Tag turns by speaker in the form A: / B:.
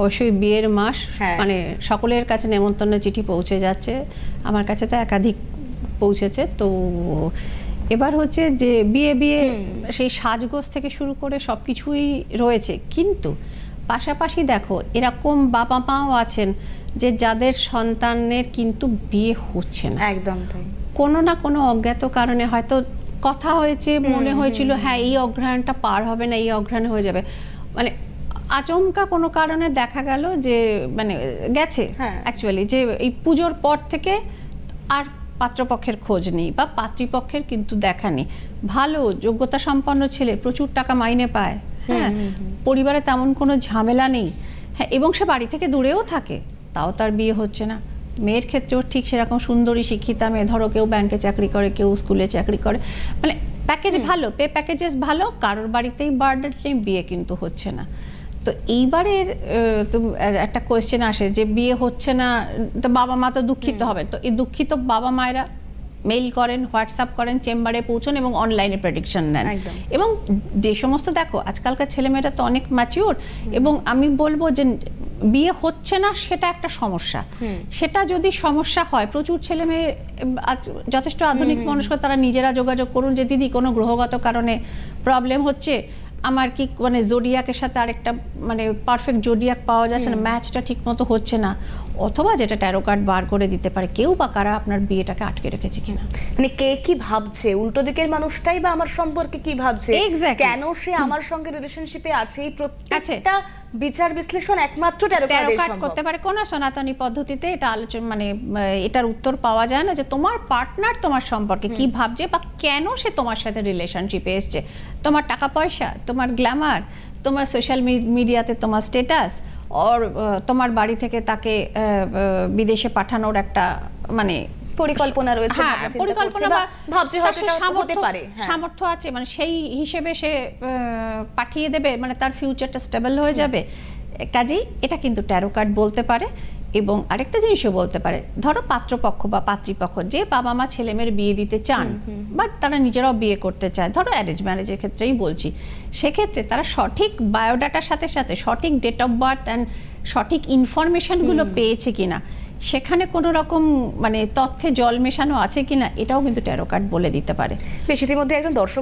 A: অবশ্যই বিয়ের মাস
B: হ্যাঁ।
A: মানে সকলের কাছে নেমন্তন্ন চিঠি পৌঁছে যাচ্ছে। আমার কাছে তো একাধিক পৌঁছেছে। তো এবার হচ্ছে যে বিয়ে বিয়ে সেই সাজগোজ থেকে শুরু করে সব কিছুই রয়েছে। কিন্তু পাশাপাশি দেখো এরকম বাবা মাও আছেন যে যাদের সন্তানের কিন্তু বিয়ে হচ্ছে না।
B: একদম
A: কোনো না কোনো অজ্ঞাত কারণে হয়তো কথা হয়েছে মনে হয়েছিল হ্যাঁ এই অগ্রহায়ণটা পার হবে না এই অগ্রহায়ণ হয়ে যাবে। মানে আচমকা কোনো কারণে দেখা গেল যে মানে গেছে। অ্যাকচুয়ালি যে এই পুজোর পর থেকে আর পাত্রপক্ষের খোঁজ নেই বা পাত্রীপক্ষের কিন্তু দেখা নেই। ভালো যোগ্যতা সম্পন্ন ছেলে প্রচুর টাকা মাইনে পায় হ্যাঁ? পরিবারে তেমন কোনো ঝামেলা নেই। হ্যাঁ এবং সে বাড়ি থেকে দূরেও থাকে তাও তার বিয়ে হচ্ছে না। মেয়ের ক্ষেত্রেও ঠিক সেরকম সুন্দরী শিক্ষিতা মেয়ে ধরো কেউ ব্যাংকে চাকরি করে কেউ স্কুলে চাকরি করে। মানে প্যাকেজ ভালো পে প্যাকেজেস ভালো কারোর বাড়িতেই বার্ডেন নেই বিয়ে কিন্তু হচ্ছে না। তো এইবারের আহ, তো একটা কোয়েশ্চেন আসে যে বিয়ে হচ্ছে না তো বাবা মা তো দুঃখিত হবেন তো এই দুঃখিত বাবা মায়েরা মেইল করেন হোয়াটসঅ্যাপ করেন চেম্বারে পৌঁছন এবং অনলাইনে প্রেডিকশন নেন। এবং যে সমস্ত দেখো আজকালকার ছেলেমেয়েরা তো অনেক ম্যাচিওর এবং আমি বলব যে বিয়ে হচ্ছে না সেটা একটা সমস্যা। সেটা যদি সমস্যা হয় প্রচুর ছেলে মেয়ে যথেষ্ট আধুনিক মনস্ক তারা নিজেরা যোগাযোগ করুন যে দিদি কোনো গ্রহগত কারণে প্রবলেম হচ্ছে? আমার কি মানে জোডিয়াকের সাথে আরেকটা মানে পারফেক্ট জোডিয়াক পাওয়া যাচ্ছে না ম্যাচটা ঠিক মতো হচ্ছে না অথবা যেটা ট্যারো কার্ড বার করে দিতে পারে কেউ বা কারা আপনার বিয়েটাকে আটকে রেখেছে কিনা?
B: মানে কে কি ভাবছে? উল্টো দিকের মানুষটাই বা আমার সম্পর্কে কি ভাবছে. কেন সে আমার সঙ্গে রিলেশনশিপে আছে? এই প্রত্যেকটা বিচার বিশ্লেষণ একমাত্র ট্যারো
A: ট্যারো
B: কার্ড
A: করতে পারে। কোন সনাতনী পদ্ধতিতে এটা আলোচনা মানে এটার উত্তর পাওয়া যায় না যে তোমার পার্টনার তোমার সম্পর্কে কি ভাবছে বা কেন সে তোমার সাথে রিলেশনশিপে এসছে। তোমার টাকা পয়সা তোমার গ্ল্যামার তোমার সোশ্যাল মিডিয়াতে তোমার স্টেটাস ওর তোমার বাড়ি থেকে তাকে বিদেশে পাঠানোর একটা মানে
B: পরিকল্পনা রয়েছে
A: হ্যাঁ পরিকল্পনা বা
B: ভাবছে হয়তো হতে পারে হ্যাঁ।
A: সামর্থ্য আছে মানে সেই হিসেবে সে পাঠিয়ে দেবে মানে তার ফিউচারটা স্টেবল হয়ে যাবে। কাজেই এটা কিন্তু ট্যারো কার্ড বলতে পারে এবং আরেকটা জিনিসও বলতে পারে। ধরো পাত্রপক্ষ বা পাত্রীপক্ষ যে বাবা মা ছেলে মেয়ের বিয়ে দিতে চান বা তারা নিজেরাও বিয়ে করতে চায়। ধরো অ্যারেঞ্জ ম্যারেজের ক্ষেত্রেই বলছি। সেক্ষেত্রে তারা সঠিক বায়োডাটার সাথে সাথে সঠিক ডেট অফ বার্থ অ্যান্ড সঠিক ইনফরমেশনগুলো পেয়েছে কিনা সেখানে কোনো রকম মানে তথ্যে জল মেশানো আছে কিনা, এটাও কিন্তু ট্যারো কার্ড বলে দিতে পারে।
B: বেশ, ইতিমধ্যে একজন দর্শক